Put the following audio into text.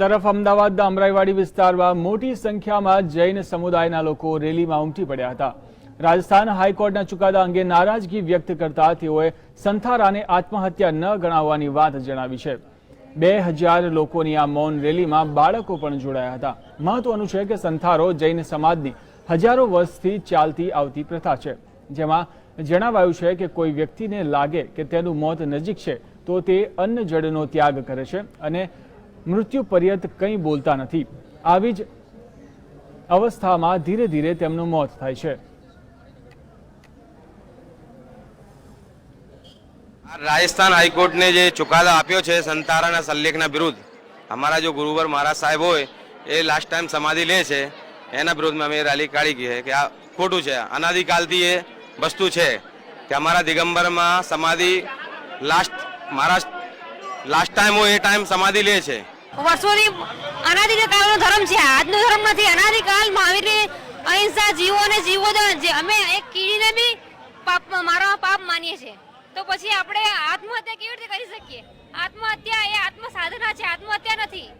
તરફ અમદાવાદના અમરાઈવાડી વિસ્તારમાં મોટી સંખ્યામાં જૈન સમુદાયના લોકો રેલીમાં ઉમટી પડ્યા હતા. રાજસ્થાન હાઈકોર્ટના ચુકાદા અંગે નારાજગી વ્યક્ત કરતા તેઓએ સંથારાને આત્મહત્યા ન ગણાવવાની વાત જણાવી છે. બે હજાર લોકોની આ મૌન રેલીમાં બાળકો પણ જોડાયા હતા. મહત્વનું છે કે સંથારો જૈન સમાજની હજારો વર્ષથી ચાલતી આવતી પ્રથા છે. જેમાં જણાવાયું છે કે કોઈ વ્યક્તિને લાગે કે તેનું મોત નજીક છે, તો તે અન્ન જળનો ત્યાગ કરે છે અને મૃત્યુ પર્યંત કંઈ બોલતા નથી. આવી જ અવસ્થામાં ધીરે ધીરે તેમનું મોત થાય છે. રાજસ્થાન હાઈકોર્ટને જે ચુકાદો આપ્યો છે સંતારાના સલ્લેખના વિરુદ્ધ, અમારા જો ગુરુવર મહારાજ સાહેબ હોય, એ લાસ્ટ ટાઈમ સમાધિ લે છે, એના વિરુદ્ધમાં અમે રેલી કાઢી ગઈ કે આ ખોટું છે. અનાદિકાલથી એ વસ્તુ છે કે અમારા દિગંબરમાં સમાધિ લાસ્ટ મહારાષ્ટ્ર લાસ્ટ ટાઈમ હોય એ ટાઈમ સમાધિ લે છે. વર્ષોથી અનાદિકાળનો ધર્મ છે, આજનો ધર્મ નથી. અનાદિકાળ મહાવીરે અહિંસા, જીવો અને જીવો જે અમે એક કીડીને બી પાપ મારવા પાપ માનીએ છીએ. તો પછી આપણે આત્મહત્યા કેવી રીતે કરી શકીએ? આત્મહત્યા એ આત્મ સાધના છે, આત્મહત્યા નથી.